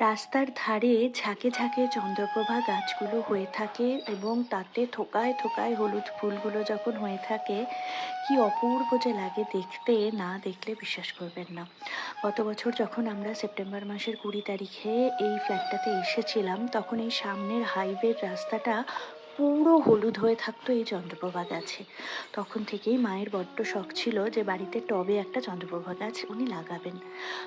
রাস্তার ধারে ঝাঁকে ঝাঁকে চন্দ্রপ্রভা গাছগুলো হয়ে থাকে এবং তাতে থোকায় থোকায় হলুদ ফুলগুলো যখন হয়ে থাকে, কি অপূর্ব যে লাগে দেখতে, না দেখলে বিশ্বাস করবেন না। গত বছর যখন আমরা সেপ্টেম্বর মাসের কুড়ি তারিখে এই ফ্ল্যাটটাতে এসেছিলাম, তখন এই সামনের হাইওয়ের রাস্তাটা পুরো হলুদ হয়ে থাকতো এই চন্দ্রপ্রভা গাছে। তখন থেকেই মায়ের বড্ড শখ ছিল যে বাড়িতে টবে একটা চন্দ্রপ্রভা গাছ উনি লাগাবেন।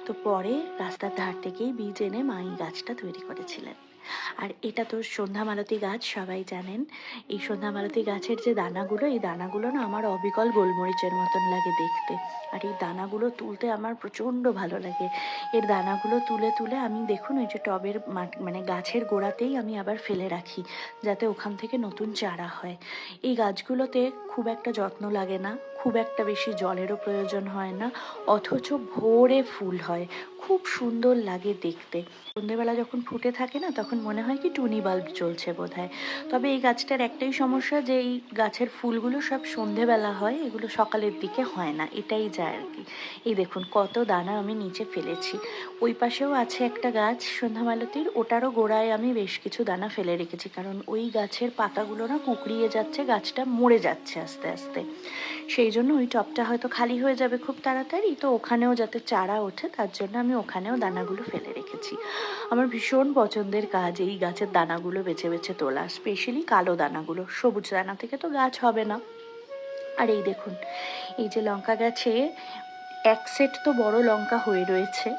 তো পরে রাস্তার ধার থেকেই বীজ এনে মা এই গাছটা তৈরি করেছিলেন। আর এটা তো সন্ধ্যা মালতী গাছ, সবাই জানেন। এই সন্ধ্যা মালতী গাছের যে দানাগুলো, এই দানাগুলো না আমার অবিকল গোলমরিচের মতন লাগে দেখতে। আর এই দানাগুলো তুলতে আমার প্রচণ্ড ভালো লাগে। এর দানাগুলো তুলে তুলে আমি দেখুন, ওই যে টবের মানে গাছের গোড়াতেই আমি আবার ফেলে রাখি, যাতে ওখান থেকে নতুন চারা হয়। এই গাছগুলোতে খুব একটা যত্ন লাগে না। খুব একটা বেশি জলেরও প্রয়োজন হয় না, অথচ ভোরে ফুল হয়। খুব সুন্দর লাগে দেখতে। সন্ধেবেলা যখন ফুটে থাকে না, তখন মনে হয় কি টুনি বাল্ব জ্বলছে বোধহয়। তবে এই গাছটার একটাই সমস্যা যে এই গাছের ফুলগুলো সব সন্ধেবেলা হয়, এগুলো সকালের দিকে হয় না। এটাই যায় আর কি। এই দেখুন, কত দানা আমি নিচে ফেলেছি। ওই পাশেও আছে একটা গাছ, সন্ধ্যামালতির, ওটারও গোড়ায় আমি বেশ কিছু দানা ফেলে রেখেছি। কারণ ওই গাছের পাতাগুলো না কুকড়িয়ে যাচ্ছে, গাছটা মরে যাচ্ছে আস্তে আস্তে। সেই জন্য ওই টপটা হয়তো খালি হয়ে যাবে খুব তাড়াতাড়ি। তো ওখানেও যাতে চারা ওঠে, তার জন্য আমি ওখানেও দানাগুলো ফেলে রেখেছি। আমার ভীষণ পছন্দের কাজ এই গাছের দানাগুলো বেছে বেছে তোলা স্পেশালি কালো দানাগুলো। সবুজ দানা থেকে তো গাছ হবে না। আর এই দেখুন, এই যে লঙ্কা গাছে এক সেট তো বড় লঙ্কা হয়ে রয়েছে,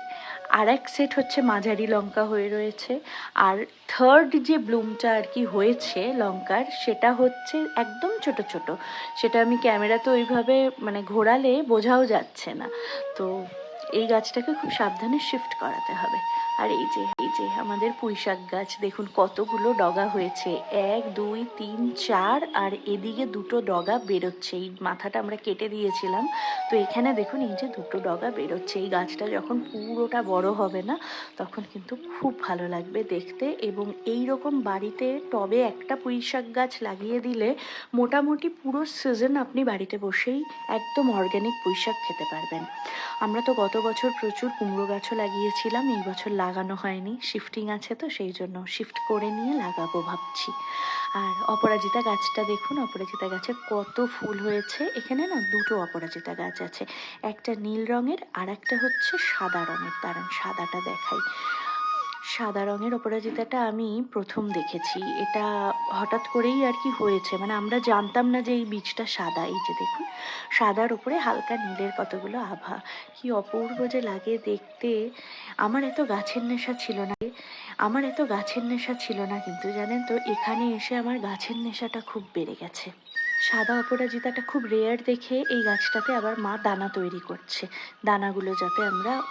আর এক সেট হচ্ছে মাঝারি লঙ্কা হয়ে রয়েছে, আর থার্ড যে ব্লুমটা আর কি হয়েছে লঙ্কার, সেটা হচ্ছে একদম ছোট ছোট। সেটা আমি ক্যামেরাতে ওইভাবে মানে ঘোরালে বোঝাও যাচ্ছে না। তো এই গাছটাকে খুব সাবধানে শিফট করাতে হবে। আর এই যে এই যে আমাদের পুঁইশাক গাছ, দেখুন কতগুলো ডগা হয়েছে। এক, দুই, তিন, চার আর এদিকে দুটো ডগা বেরোচ্ছে। এই মাথাটা আমরা কেটে দিয়েছিলাম। তো এখানে দেখুন এই যে দুটো ডগা বেরোচ্ছে। এই গাছটা যখন পুরোটা বড় হবে না, তখন কিন্তু খুব ভালো লাগবে দেখতে। এবং এই রকম বাড়িতে টবে একটা পুঁই শাক গাছ লাগিয়ে দিলে মোটামুটি পুরো সিজন আপনি বাড়িতে বসেই একদম অর্গ্যানিক পুঁই শাক খেতে পারবেন। আমরা তো গত বছর প্রচুর কুমড়ো গাছও লাগিয়েছিলাম। এই বছর লাগানো হয়নি শিফটিং আছে তো সেই জন্য শিফট করে নিয়ে লাগাবো ভাবছি। আর অপরাজিতা গাছটা দেখুন, অপরাজিতা গাছে কত ফুল হয়েছে। এখানে না দুটো অপরাজিতা গাছ আছে, একটা নীল রঙের আর একটা হচ্ছে সাদা রঙের। দাঁড়ান, সাদাটা দেখাই। সাদা রঙের অপরাজিতাটা আমি প্রথম দেখেছি। এটা হঠাৎ করেই আর কি হয়েছে। মানে আমরা জানতাম না যে এই বীজটা সাদা। এই যে দেখুন, সাদার উপরে হালকা নীলের কতগুলো আভা। কি অপূর্ব যে লাগে দেখতে। আমার এত গাছের নেশা ছিল না। আমার এত গাছের নেশা ছিল না কিন্তু, জানেন তো, এখানে এসে আমার গাছের নেশাটা খুব বেড়ে গেছে। সাদা অপরাজিতাটা খুব রেয়ার দেখে এই গাছটাতে আবার মা দানা তৈরি করছে। দানাগুলো যাতে আমরা